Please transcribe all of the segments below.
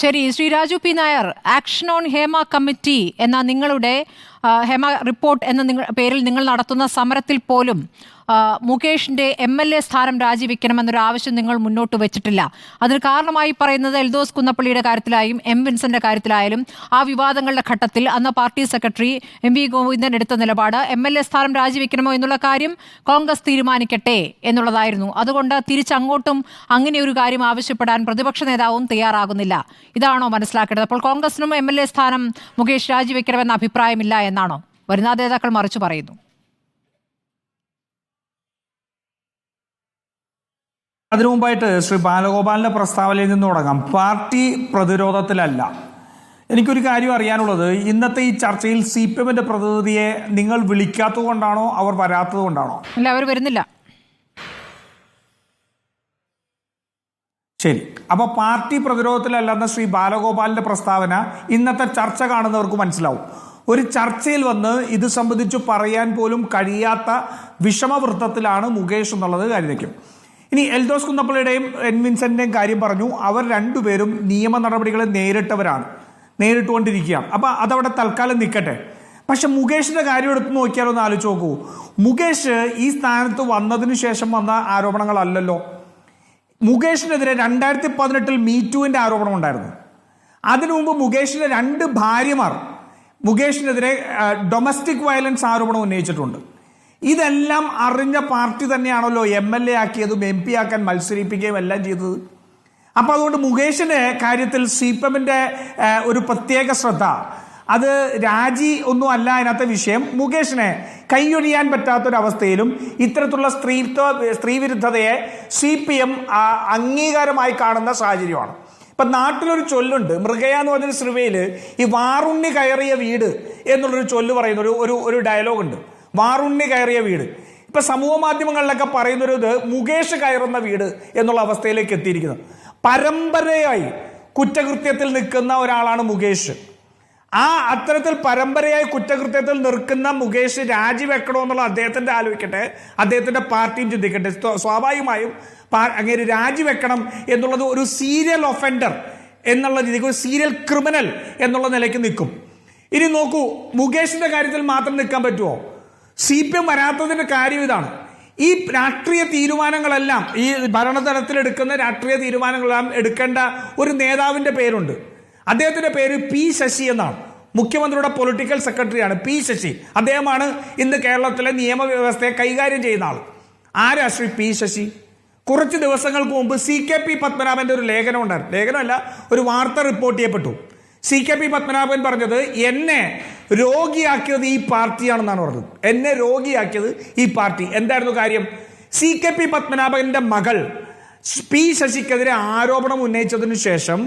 ശരി Shri Raju P Nair action on Hema committee എന്ന നിങ്ങളുടെ ഹേമ റിപ്പോർട്ട് എന്ന നിങ്ങൾ പേരിൽ നിങ്ങൾ നടത്തുന്ന സമരത്തിൽ പോലും മുകേഷിന്റെ എം എൽ എ സ്ഥാനം രാജിവെക്കണമെന്നൊരു ആവശ്യം നിങ്ങൾ മുന്നോട്ട് വെച്ചിട്ടില്ല. അതിന് കാരണമായി പറയുന്നത് എൽദോസ് കുന്നപ്പള്ളിയുടെ കാര്യത്തിലായും എം വിൻസന്റെ കാര്യത്തിലായാലും ആ വിവാദങ്ങളുടെ ഘട്ടത്തിൽ അന്ന് party secretary M V Govindan എടുത്ത നിലപാട് എം എൽ എ സ്ഥാനം രാജിവെക്കണമോ എന്നുള്ള കാര്യം കോൺഗ്രസ് തീരുമാനിക്കട്ടെ എന്നുള്ളതായിരുന്നു. അതുകൊണ്ട് തിരിച്ചങ്ങോട്ടും അങ്ങനെ ഒരു കാര്യം ആവശ്യപ്പെടാൻ പ്രതിപക്ഷ നേതാവും തയ്യാറാകുന്നില്ല. ഇതാണോ മനസ്സിലാക്കേണ്ടത്? അപ്പോൾ കോൺഗ്രസിനും എം എൽ എ സ്ഥാനം മുകേഷ് രാജിവെക്കണമെന്ന അഭിപ്രായമില്ല എന്നാണോ? വരുന്ന നേതാക്കൾ മറിച്ചു പറയുന്നു. അതിനു മുമ്പായിട്ട് ശ്രീ ബാലഗോപാലിന്റെ പ്രസ്താവനയിൽ നിന്ന് തുടങ്ങാം. പാർട്ടി പ്രതിരോധത്തിലല്ല. എനിക്കൊരു കാര്യം അറിയാനുള്ളത്. ഇന്നത്തെ ഈ ചർച്ചയിൽ സി പി എമ്മിന്റെ പ്രതിനിധിയെ നിങ്ങൾ വിളിക്കാത്തത് കൊണ്ടാണോ അവർ വരാത്തത് കൊണ്ടാണോ? അല്ല അവർ വരുന്നില്ല. ശരി. അപ്പൊ പാർട്ടി പ്രതിരോധത്തിലല്ലെന്ന ശ്രീ ബാലഗോപാലിന്റെ പ്രസ്താവന ഇന്നത്തെ ചർച്ച കാണുന്നവർക്ക് മനസ്സിലാവും. ഒരു ചർച്ചയിൽ വന്ന് ഇത് സംബന്ധിച്ച് പറയാൻ പോലും കഴിയാത്ത വിഷമവൃത്തത്തിലാണ് മുകേഷ് എന്നുള്ളത് കാര്യക്കും ഇനി എൽദോസ് കുന്നപ്പള്ളിയുടെയും എൻ വിൻസെന്റെയും കാര്യം പറഞ്ഞു. അവർ രണ്ടുപേരും നിയമ നടപടികളെ നേരിട്ടവരാണ്. നേരിട്ടുകൊണ്ടിരിക്കുകയാണ്. അപ്പോൾ അതവിടെ തൽക്കാലം നിൽക്കട്ടെ. പക്ഷെ മുകേഷിന്റെ കാര്യം എടുത്ത് നോക്കിയാലോ ഒന്ന് ആലോചിച്ച് നോക്കൂ. മുകേഷ് ഈ സ്ഥാനത്ത് വന്നതിന് ശേഷം വന്ന ആരോപണങ്ങളല്ലല്ലോ. മുകേഷിനെതിരെ രണ്ടായിരത്തി പതിനെട്ടിൽ മീറ്റുവിന്റെ ആരോപണം ഉണ്ടായിരുന്നു അതിനു മുമ്പ് മുകേഷിന്റെ രണ്ട് ഭാര്യമാർ മുകേഷിനെതിരെ ഡൊമസ്റ്റിക് വയലൻസ് ആരോപണം ഉന്നയിച്ചിട്ടുണ്ട്. ഇതെല്ലാം അറിഞ്ഞ പാർട്ടി തന്നെയാണല്ലോ എം എൽ എ ആക്കിയതും എം പി ആക്കാൻ മത്സരിപ്പിക്കുകയും എല്ലാം ചെയ്തത്. അപ്പോൾ അതുകൊണ്ട് മുകേഷിന്റെ കാര്യത്തിൽ സി പി എമ്മിന്റെ ഒരു പ്രത്യേക ശ്രദ്ധ. അത് രാജി ഒന്നും അല്ല അതിനകത്തെ വിഷയം. മുകേഷിനെ കൈയൊഴിയാൻ പറ്റാത്തൊരവസ്ഥയിലും ഇത്തരത്തിലുള്ള സ്ത്രീത്വ സ്ത്രീവിരുദ്ധതയെ സി പി എം അംഗീകാരമായി കാണുന്ന സാഹചര്യമാണ്. ഇപ്പൊ നാട്ടിലൊരു ചൊല്ലുണ്ട് മൃഗയ എന്ന് പറഞ്ഞൊരു സിനിമയിൽ ഈ വാറുണ്ണി കയറിയ വീട് എന്നുള്ളൊരു ചൊല്ല് പറയുന്ന ഒരു ഒരു ഒരു ഡയലോഗ് ഉണ്ട് വാറുണ്ണി കയറിയ വീട്. ഇപ്പൊ സമൂഹ മാധ്യമങ്ങളിലൊക്കെ പറയുന്നൊരു ഇത് മുകേഷ് കയറുന്ന വീട് എന്നുള്ള അവസ്ഥയിലേക്ക് എത്തിയിരിക്കുന്നത് പരമ്പരയായി കുറ്റകൃത്യത്തിൽ നിൽക്കുന്ന ഒരാളാണ് മുകേഷ്. ആ അത്തരത്തിൽ പരമ്പരയായി കുറ്റകൃത്യത്തിൽ നിൽക്കുന്ന മുകേഷ് രാജിവെക്കണോ എന്നുള്ള അദ്ദേഹത്തിന്റെ ആലോചിക്കട്ടെ. അദ്ദേഹത്തിന്റെ പാർട്ടിയും ചിന്തിക്കട്ടെ. സ്വ- സ്വാഭാവികമായും അങ്ങനെ രാജിവെക്കണം എന്നുള്ളത് ഒരു സീരിയൽ ഒഫൻഡർ എന്നുള്ള രീതിക്ക് ഒരു സീരിയൽ ക്രിമിനൽ എന്നുള്ള നിലയ്ക്ക് നിൽക്കും. ഇനി നോക്കൂ മുകേഷിന്റെ കാര്യത്തിൽ മാത്രം നിൽക്കാൻ പറ്റുമോ സി പി എം വരാത്തതിന്റെ കാര്യം ഇതാണ്. ഈ രാഷ്ട്രീയ തീരുമാനങ്ങളെല്ലാം ഈ ഭരണതലത്തിൽ എടുക്കുന്ന രാഷ്ട്രീയ തീരുമാനങ്ങളെല്ലാം എടുക്കേണ്ട ഒരു നേതാവിന്റെ പേരുണ്ട്. അദ്ദേഹത്തിന്റെ പേര് പി ശശി എന്നാണ്. മുഖ്യമന്ത്രിയുടെ പൊളിറ്റിക്കൽ സെക്രട്ടറിയാണ് പി ശശി. അദ്ദേഹമാണ് ഇന്ന് കേരളത്തിലെ നിയമവ്യവസ്ഥയെ കൈകാര്യം ചെയ്യുന്ന ആൾ ആരാ ശ്രീ പി ശശി? കുറച്ച് ദിവസങ്ങൾക്ക് മുമ്പ് സി കെ പി പത്മനാഭന്റെ ഒരു ലേഖനം ഉണ്ടായിരുന്നു. ലേഖനമല്ല ഒരു വാർത്ത റിപ്പോർട്ട് ചെയ്യപ്പെട്ടു. സി കെ പി പത്മനാഭൻ പറഞ്ഞത് എന്നെ രോഗിയാക്കിയത് ഈ പാർട്ടിയാണെന്നാണ് പറഞ്ഞത്. എന്നെ രോഗിയാക്കിയത് ഈ പാർട്ടി. എന്തായിരുന്നു കാര്യം? സി കെ പി പത്മനാഭന്റെ മകൾ പി ശശിക്കെതിരെ ആരോപണം ഉന്നയിച്ചതിനു ശേഷം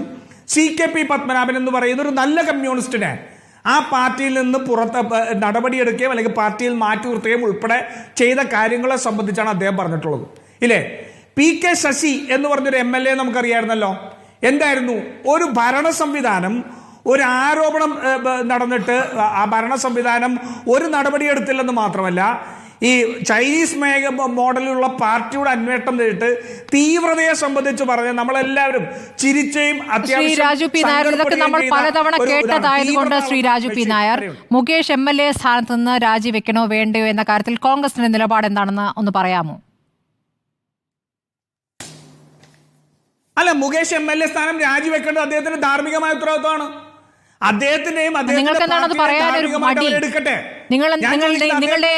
സി കെ പി പത്മനാഭൻ എന്ന് പറയുന്ന ഒരു നല്ല കമ്മ്യൂണിസ്റ്റിനെ ആ പാർട്ടിയിൽ നിന്ന് പുറത്ത് നടപടിയെടുക്കുകയും അല്ലെങ്കിൽ പാർട്ടിയിൽ മാറ്റി നിർത്തുകയും ഉൾപ്പെടെ ചെയ്ത കാര്യങ്ങളെ സംബന്ധിച്ചാണ് അദ്ദേഹം പറഞ്ഞിട്ടുള്ളത്. ഇല്ലേ? പി കെ ശശി എന്ന് പറഞ്ഞൊരു എം എൽ എ നമുക്കറിയായിരുന്നല്ലോ. എന്തായിരുന്നു? ഒരു ഭരണ സംവിധാനം ഒരു ആരോപണം നടന്നിട്ട് ആ ഭരണ സംവിധാനം ഒരു നടപടിയെടുത്തില്ലെന്ന് മാത്രമല്ല ഈ ചൈനീസ് മേഖ മോഡലിലുള്ള പാർട്ടിയുടെ അന്വേഷണം നേരിട്ട് തീവ്രതയെ സംബന്ധിച്ച് പറഞ്ഞ് നമ്മളെല്ലാവരും ചിരിച്ചയും ശ്രീ രാജു പി നായർ ഇതൊക്കെ നമ്മൾ പലതവണ കേട്ടതായതുകൊണ്ട് Shri Raju P Nair. Mukesh M L A സ്ഥാനത്ത് നിന്ന് രാജിവെക്കണോ വേണ്ടയോ എന്ന കാര്യത്തിൽ കോൺഗ്രസിന്റെ നിലപാട് എന്താണെന്ന് ഒന്ന് പറയാമോ? അല്ല മുകേഷ് എം എൽ എ സ്ഥാനം രാജിവെക്കേണ്ടത് അദ്ദേഹത്തിന്റെ ധാർമ്മികമായ ഉത്തരവാദിത്വമാണ്. അദ്ദേഹത്തിന്റെയും മടി? എടുക്കട്ടെ നിങ്ങൾ നിങ്ങളുടെ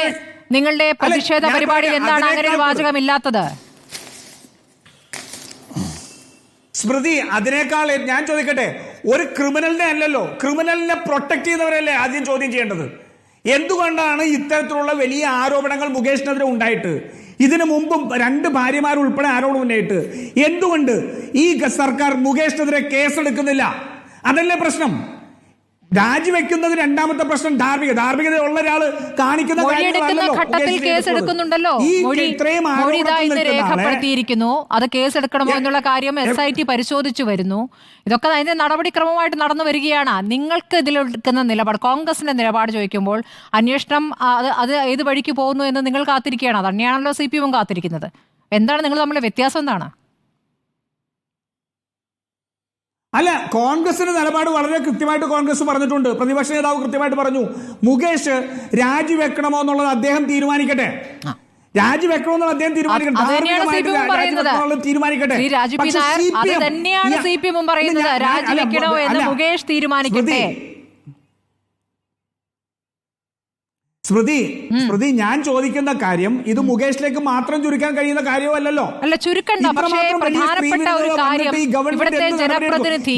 നിങ്ങളുടെ പ്രതിഷേധ പരിപാടിയിൽ എന്താണ് അങ്ങനെ ഒരു വാചകം ഇല്ലാത്തത് സ്മൃതി അതിനേക്കാൾ ഞാൻ ചോദിക്കട്ടെ ഒരു ക്രിമിനലിനെ അല്ലല്ലോ ക്രിമിനലിനെ പ്രൊട്ടക്ട് ചെയ്യുന്നവരല്ലേ ആദ്യം ചോദ്യം ചെയ്യേണ്ടത്? എന്തുകൊണ്ടാണ് ഇത്തരത്തിലുള്ള വലിയ ആരോപണങ്ങൾ മുകേഷിനെതിരെ ഉണ്ടായിട്ട്? ഇതിനു മുമ്പും രണ്ട് ഭാര്യമാർ ഉൾപ്പെടെ ആരോപണം ഉന്നയിട്ട് എന്തുകൊണ്ട് ഈ സർക്കാർ മുകേഷിനെതിരെ കേസെടുക്കുന്നില്ല? അതല്ലേ പ്രശ്നം. രാജിവെക്കുന്നത് രണ്ടാമത്തെ പ്രശ്നം ധാർമ്മിക. ധാർമ്മികത ഉള്ള ഒരാൾ കാണിക്കുന്ന ഘട്ടത്തിൽ കേസെടുക്കുന്നുണ്ടല്ലോ രേഖപ്പെടുത്തിയിരിക്കുന്നു. അത് കേസ് എടുക്കണമോ എന്നുള്ള കാര്യം എസ് ഐ ടി പരിശോധിച്ചു വരുന്നു. ഇതൊക്കെ അതിന്റെ നടപടിക്രമമായിട്ട് നടന്നു വരികയാണ്. നിങ്ങൾക്ക് ഇതിലെടുക്കുന്ന നിലപാട് കോൺഗ്രസിന്റെ നിലപാട് ചോദിക്കുമ്പോൾ അന്വേഷണം അത് അത് ഏത് വഴിക്ക് പോകുന്നു എന്ന് നിങ്ങൾ കാത്തിരിക്കുകയാണ്. അത് തന്നെയാണല്ലോ സി പി എം കാത്തിരിക്കുന്നത്. എന്താണ് നിങ്ങൾ തമ്മിലെ വ്യത്യാസം എന്താണ്? അല്ല കോൺഗ്രസിന്റെ നിലപാട് വളരെ കൃത്യമായിട്ട് കോൺഗ്രസ് പറഞ്ഞിട്ടുണ്ട്. പ്രതിപക്ഷ നേതാവ് കൃത്യമായിട്ട് പറഞ്ഞു. മുകേഷ് രാജിവെക്കണമോ എന്നുള്ളത് അദ്ദേഹം തീരുമാനിക്കട്ടെ. രാജിവെക്കണോ എന്നുള്ളത് അദ്ദേഹം തീരുമാനിക്കട്ടെ. തീരുമാനിക്കട്ടെ. രാജു പി പക്ഷേ നായർ അത് CPM തന്നെയാണ് ഞാൻ- സി പി എമ്മും പറയുന്നത് ഞാൻ- ഞാൻ- അല്ല, രാജിവെക്കണോ എന്ന് അല്ല, മുകേഷ് തീരുമാനിക്കട്ടെ സ്മൃതി, സ്മൃതി ഞാൻ ചോദിക്കുന്ന കാര്യം ഇത് മുകേഷിലേക്ക് മാത്രം ചുരുക്കാൻ കഴിയുന്ന കാര്യമല്ലല്ലോ. അല്ല ചുരുക്കണ്ട. പക്ഷേ പ്രധാനപ്പെട്ട ഒരു കാര്യം ഇവിടുത്തെ? ജനപ്രതിനിധി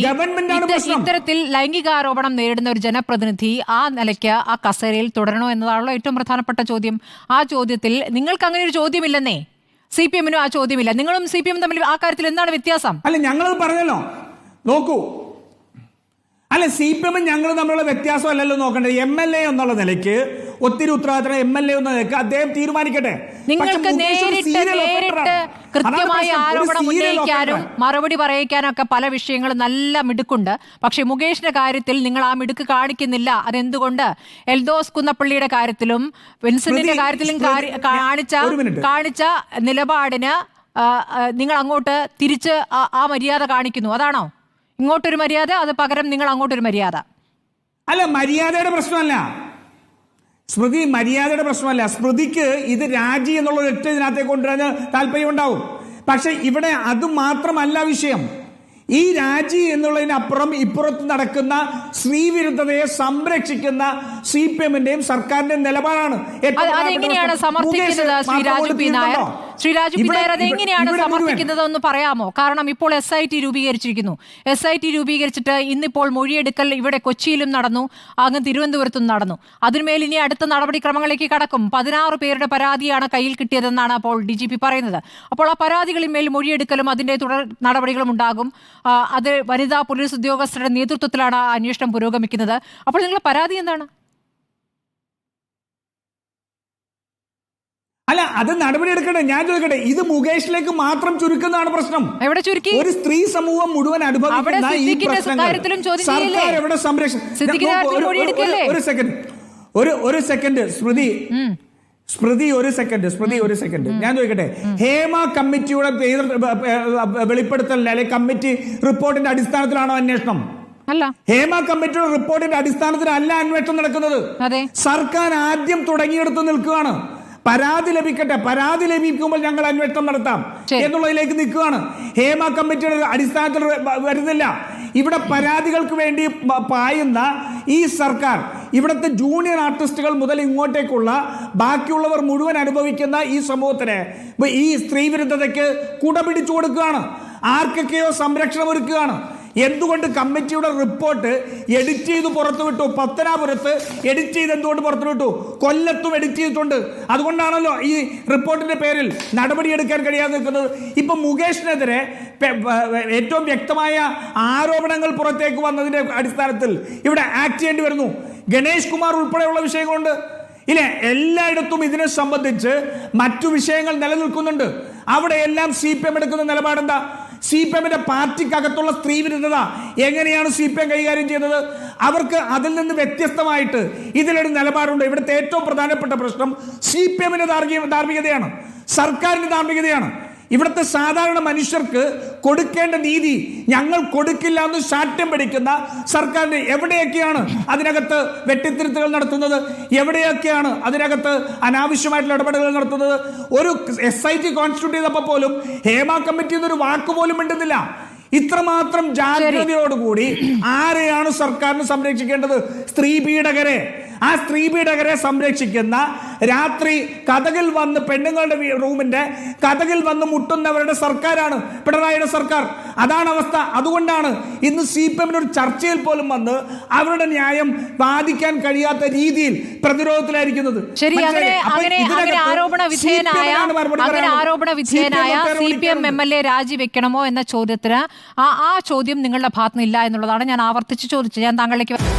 ഇത്തരത്തിൽ ലൈംഗികാരോപണം നേരിടുന്ന ഒരു ജനപ്രതിനിധി ആ നിലയ്ക്ക് ആ കസേരയിൽ തുടരണോ എന്നതാണല്ലോ ഏറ്റവും പ്രധാനപ്പെട്ട ചോദ്യം. ആ ചോദ്യത്തിൽ നിങ്ങൾക്ക് അങ്ങനെ ഒരു ചോദ്യമില്ലെന്നേ. സി പി എമ്മിനും ആ ചോദ്യമില്ല. നിങ്ങളും സി പി എമ്മും തമ്മിൽ ആ കാര്യത്തിൽ എന്താണ് വ്യത്യാസം? അല്ല ഞങ്ങൾ പറഞ്ഞല്ലോ. നോക്കൂ. അല്ല സി പി എമ്മും ഞങ്ങൾ തമ്മിലുള്ള വ്യത്യാസം അല്ലല്ലോ നോക്കേണ്ടത് എം എൽ എ എന്നുള്ള നിലയ്ക്ക് ഒത്തിരി ഉത്തരവാദിത്തം എം എൽ എ എന്ന നിലയ്ക്ക് അദ്ദേഹം തീരുമാനിക്കട്ടെ. നിങ്ങൾക്ക് നേരിട്ട് നേരിട്ട് കൃത്യമായ ആരോപണം ഉന്നയിക്കാനും. മറുപടി പറയിക്കാനൊക്കെ പല വിഷയങ്ങളും നല്ല മിടുക്കുണ്ട്. പക്ഷേ മുകേഷിന്റെ കാര്യത്തിൽ നിങ്ങൾ ആ മിടുക്ക് കാണിക്കുന്നില്ല. അതെന്തുകൊണ്ട്? എൽദോസ് കുന്നപ്പള്ളിയുടെ കാര്യത്തിലും വിൻസെന്റിന്റെ കാര്യത്തിലും കാണിച്ച കാണിച്ച നിലപാടിന് നിങ്ങൾ അങ്ങോട്ട് തിരിച്ച് ആ മര്യാദ കാണിക്കുന്നു. അതാണോ? ഇങ്ങോട്ടൊരു മര്യാദ അത് പകരം നിങ്ങൾ അങ്ങോട്ടൊരു മര്യാദ? അല്ല മര്യാദയുടെ പ്രശ്നമല്ല. സ്മൃതി മര്യാദയുടെ പ്രശ്നമല്ല. സ്മൃതിക്ക് ഇത് രാജി എന്നുള്ള ഒറ്റ ഇതിനകത്തേക്ക് കൊണ്ടുവരാൻ താല്പര്യം ഉണ്ടാവും. പക്ഷെ ഇവിടെ അത് മാത്രമല്ല വിഷയം. ഈ രാജി എന്നുള്ളതിനപ്പുറം ഇപ്പുറത്ത് നടക്കുന്ന സ്ത്രീവിരുദ്ധതയെ സംരക്ഷിക്കുന്ന സി പി എമ്മിന്റെയും സർക്കാരിന്റെയും നിലപാടാണ് ഏറ്റവും അത് എങ്ങനെയാണ് സമർപ്പിക്കുന്നത്. ശ്രീ രാജു എന്ന് പറയാമോ? കാരണം ഇപ്പോൾ എസ് ഐ ടി രൂപീകരിച്ചിരിക്കുന്നു. എസ് ഐ ടി രൂപീകരിച്ചിട്ട് ഇന്നിപ്പോൾ മൊഴിയെടുക്കൽ ഇവിടെ കൊച്ചിയിലും നടന്നു അങ്ങ് തിരുവനന്തപുരത്തും നടന്നു. അതിന്മേൽ ഇനി അടുത്ത നടപടിക്രമങ്ങളിലേക്ക് കടക്കും. പതിനാറ് പേരുടെ പരാതിയാണ് കയ്യിൽ കിട്ടിയതെന്നാണ് അപ്പോൾ ഡി ജി പി പറയുന്നത്. അപ്പോൾ ആ പരാതികളിന്മേൽ മൊഴിയെടുക്കലും അതിന്റെ തുടർ നടപടികളും ഉണ്ടാകും. അത് വനിതാ പോലീസ് ഉദ്യോഗസ്ഥരുടെ നേതൃത്വത്തിലാണ് അന്വേഷണം പുരോഗമിക്കുന്നത്. അപ്പോൾ നിങ്ങളുടെ പരാതി എന്താണ്? അല്ല അത് നടപടി എടുക്കട്ടെ. ഞാൻ ചോദിക്കട്ടെ ഇത് മുകേഷിലേക്ക് മാത്രം ചുരുക്കുന്നതാണ് പ്രശ്നം. എവിടെ ചുരുക്കി? ഒരു സ്ത്രീ സമൂഹം മുഴുവൻ അനുഭവിക്കുന്ന ഈ പ്രശ്നങ്ങൾ. സർക്കാർ എവിടെ സംരക്ഷണം ഒരു- സെക്കൻഡ് ഒരു ഒരു സെക്കൻഡ് സ്മൃതി. സ്മൃതി ഒരു സെക്കൻഡ് സ്മൃതി ഒരു സെക്കൻഡ് ഞാൻ ചോദിക്കട്ടെ ഹേമ കമ്മിറ്റിയുടെ ബ- അല്ലെങ്കിൽ കമ്മിറ്റി റിപ്പോർട്ടിന്റെ അടിസ്ഥാനത്തിലാണോ അന്വേഷണം? അല്ല. ഹേമ കമ്മിറ്റിയുടെ റിപ്പോർട്ടിന്റെ അടിസ്ഥാനത്തിലല്ല അന്വേഷണം നടക്കുന്നത്. സർക്കാർ ആദ്യം തുടങ്ങിയെടുത്ത് നിൽക്കുകയാണ്. പരാതി ലഭിക്കട്ടെ. പരാതി ലഭിക്കുമ്പോൾ ഞങ്ങൾ അന്വേഷണം നടത്താം. എന്നുള്ളതിലേക്ക് നിൽക്കുകയാണ്. ഹേമ കമ്മിറ്റിയുടെ അടിസ്ഥാനത്തിൽ വരുന്നില്ല. ഇവിടെ പരാതികൾക്ക് വേണ്ടി പായുന്ന ഈ സർക്കാർ ഇവിടുത്തെ ജൂനിയർ ആർട്ടിസ്റ്റുകൾ മുതൽ ഇങ്ങോട്ടേക്കുള്ള ബാക്കിയുള്ളവർ മുഴുവൻ അനുഭവിക്കുന്ന ഈ സമൂഹത്തിന് ഈ സ്ത്രീവിരുദ്ധതയ്ക്ക് കുട പിടിച്ചു കൊടുക്കുകയാണ്. ആർക്കൊക്കെയോ സംരക്ഷണം ഒരുക്കുകയാണ്. എന്തുകൊണ്ട് കമ്മിറ്റിയുടെ റിപ്പോർട്ട് എഡിറ്റ് ചെയ്ത് പുറത്തുവിട്ടു പത്തനാപുരത്ത് എഡിറ്റ് ചെയ്ത് എന്തുകൊണ്ട് പുറത്തുവിട്ടു കൊല്ലത്തും എഡിറ്റ് ചെയ്തിട്ടുണ്ട്. അതുകൊണ്ടാണല്ലോ ഈ റിപ്പോർട്ടിന്റെ പേരിൽ നടപടിയെടുക്കാൻ കഴിയാതെ നിൽക്കുന്നത്. ഇപ്പൊ മുകേഷിനെതിരെ ഏറ്റവും വ്യക്തമായ ആരോപണങ്ങൾ പുറത്തേക്ക് വന്നതിന്റെ അടിസ്ഥാനത്തിൽ ഇവിടെ ആക്ട് ചെയ്യേണ്ടി വരുന്നു. ഗണേഷ് കുമാർ ഉൾപ്പെടെയുള്ള വിഷയങ്ങളുണ്ട്. ഇല്ല? എല്ലായിടത്തും ഇതിനെ സംബന്ധിച്ച് മറ്റു വിഷയങ്ങൾ നിലനിൽക്കുന്നുണ്ട്. അവിടെയെല്ലാം സി പി എം എടുക്കുന്ന നിലപാടെന്താ? സി പി എമ്മിന്റെ പാർട്ടിക്കകത്തുള്ള സ്ത്രീ വിരുദ്ധത എങ്ങനെയാണ് സി പി എം കൈകാര്യം ചെയ്യുന്നത്? അവർക്ക് അതിൽ നിന്ന് വ്യത്യസ്തമായിട്ട് ഇതിലൊരു നിലപാടുണ്ട്. ഇവിടുത്തെ ഏറ്റവും പ്രധാനപ്പെട്ട പ്രശ്നം സി പി എമ്മിന്റെ ധാർമ്മികതയാണ്. സർക്കാരിന്റെ ധാർമ്മികതയാണ്. ഇവിടുത്തെ സാധാരണ മനുഷ്യർക്ക് കൊടുക്കേണ്ട നീതി ഞങ്ങൾ കൊടുക്കില്ല എന്ന് ശാഠ്യം പിടിക്കുന്ന സർക്കാരിന് എവിടെയൊക്കെയാണ് അതിനകത്ത് വെട്ടിത്തിരുത്തുകൾ നടത്തുന്നത്? എവിടെയൊക്കെയാണ് അതിനകത്ത് അനാവശ്യമായിട്ടുള്ള ഇടപെടലുകൾ നടത്തുന്നത്? ഒരു എസ് ഐ ടി കോൺസ്റ്റിറ്റ്യൂട്ട് ചെയ്തപ്പോൾ പോലും ഹേമ കമ്മിറ്റി എന്നൊരു വാക്ക് പോലും മിണ്ടുന്നില്ല. ഇത്രമാത്രം ജാഗ്രതയോടുകൂടി ആരെയാണ് സർക്കാരിന് സംരക്ഷിക്കേണ്ടത്? സ്ത്രീ പീഡകരെ. ആ സ്ത്രീ പീഡകരെ സംരക്ഷിക്കുന്ന രാത്രി കഥകിൽ വന്ന് പെണ്ണുങ്ങളുടെ റൂമിന്റെ കഥകിൽ വന്ന് മുട്ടുന്നവരുടെ സർക്കാരാണ് പിണറായിയുടെ സർക്കാർ. അതാണ് അവസ്ഥ. അതുകൊണ്ടാണ് ഇന്ന് സി പി എമ്മിന് ഒരു ചർച്ചയിൽ പോലും വന്ന് അവരുടെ ന്യായം വാദിക്കാൻ കഴിയാത്ത രീതിയിൽ പ്രതിരോധത്തിലായിരിക്കുന്നത്. ശരി അങ്ങനെ അങ്ങനെ അങ്ങനെ ഇതിനകത്ത് ആരോപണ വിധേയനായ CPM നാണ് അങ്ങനെ ആരോപണ വിധേയനായ C P M M L A രാജിവെക്കണമോ എന്ന ചോദ്യത്തിന് ആ ആ ചോദ്യം നിങ്ങളുടെ ഭാഗത്തുനിന്ന് ഇല്ല എന്നുള്ളതാണ് ഞാൻ ആവർത്തിച്ച് ചോദിച്ചത്. ഞാൻ താങ്കളിലേക്ക്